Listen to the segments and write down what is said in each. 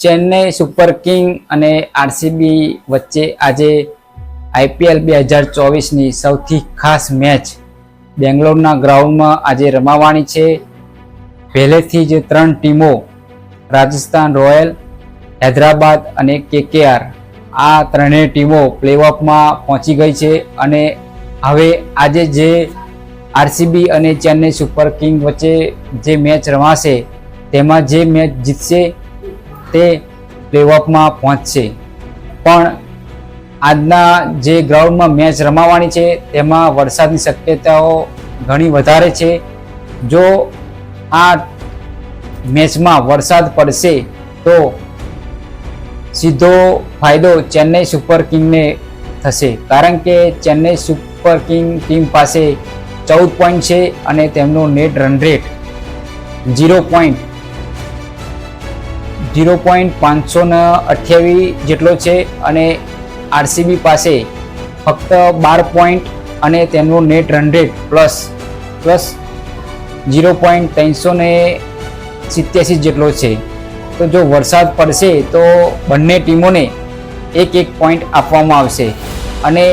Chennai super king અને RCB વચ્ચે આજે આઈપીએલ બે હજાર ચોવીસની સૌથી ખાસ મેચ બેંગ્લોરના ગ્રાઉન્ડમાં આજે રમાવાની છે. પહેલેથી જ ત્રણ ટીમો રાજસ્થાન રોયલ, હૈદરાબાદ અને કેકેઆર આ ત્રણેય ટીમો પ્લેઓફમાં પહોંચી ગઈ છે અને હવે આજે જે આરસીબી અને ચેન્નઈ સુપર કિંગ વચ્ચે જે મેચ રમાશે, તેમાં જે મેચ જીતશે તે પ્લેઓફમાં પહોંચશે. પણ આજના જે ગ્રાઉન્ડમાં મેચ રમાવાની છે, તેમાં વરસાદની શક્યતાઓ ઘણી વધારે છે. જો આ મેચમાં વરસાદ પડશે, તો સીધો ફાયદો ચેન્નઈ સુપર કિંગને થશે. કારણ કે ચેન્નઈ સુપર કિંગ ટીમ પાસે ચૌદ પોઈન્ટ છે અને તેમનો net run rate zero point zero point પાંચસો ને અઠ્યાવીસ જેટલો છે અને આરસીબી પાસે ફક્ત બાર પોઈન્ટ અને તેનું net run plus plus zero point ત્રણસો ને સિત્યાસી જેટલો છે. તો જો વરસાદ પડશે તો બંને ટીમોને એક એક પોઈન્ટ આપવામાં આવશે. અને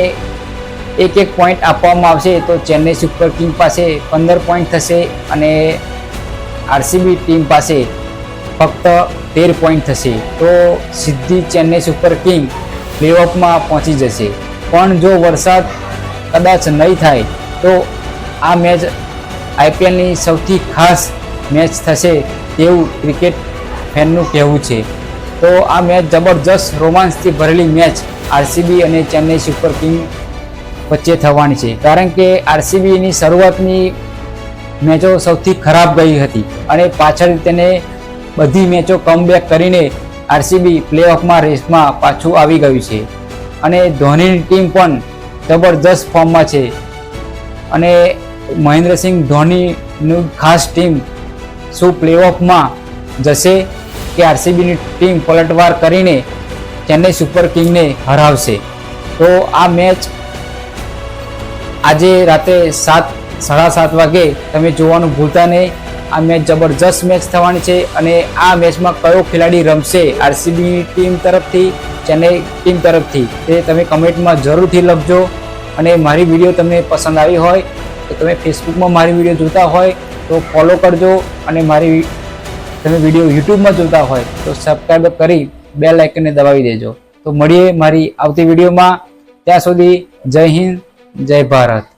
એક એક પોઈન્ટ આપવામાં આવશે તો ચેન્નઈ સુપર કિંગ પાસે પંદર પોઈન્ટ થશે અને આરસીબી ટીમ પાસે ફક્ત તેર પોઈન્ટ થશે. તો સીધી ચેન્નઈ સુપર કિંગ પ્લેઓફમાં પહોંચી જશે. પણ જો વરસાદ કદાચ નહીં થાય, તો આ મેચ આઈપીએલની સૌથી ખાસ મેચ થશે તેવું ક્રિકેટ ફેનનું કહેવું છે. તો આ મેચ જબરજસ્ત રોમાંચથી ભરેલી મેચ આરસીબી અને ચેન્નઈ સુપર કિંગ વચ્ચે થવાની છે. કારણ કે આરસીબીની શરૂઆતની મેચો સૌથી ખરાબ ગઈ હતી અને પાછળ તેને બધી મેચો કમબેક કરીને આરસીબી પ્લેઓફમાં રેસમાં પાછું આવી ગયું છે. અને ધોનીની ટીમ પણ જબરજસ્ત ફોર્મમાં છે. અને મહેન્દ્રસિંહ ધોનીનું ખાસ ટીમ શું પ્લેઓફમાં જશે કે આરસીબીની ટીમ પલટવાર કરીને ચેન્નઈ સુપર કિંગને હરાવશે. તો આ મેચ આજે રાતે સાત, સાડા સાત વાગે તમે જોવાનું ભૂલતા નહીં. આ મેચ જબરજસ્ત મેચ થવાની છે અને આ મેચમાં કયો ખેલાડી રમશે? આરસીબી ટીમ તરફથી, ચેન્નઈ ટીમ તરફથી? તે તમે કમેન્ટમાં જરૂરથી લખજો. અને મારી વીડિયો તમને પસંદ આવી હોય, તો તમે ફેસબુકમાં મારી વીડિયો જોતા હોય, તો ફોલો કરજો. અને મારી તમે વીડિયો યુટ્યુબમાં જોતા હોય, તો સબસ્ક્રાઈબ કરી બે લાઇકનને દબાવી દેજો. તો મળીએ મારી આવતી વિડીયોમાં. ત્યાં સુધી જય હિન્દ, જય ભારત.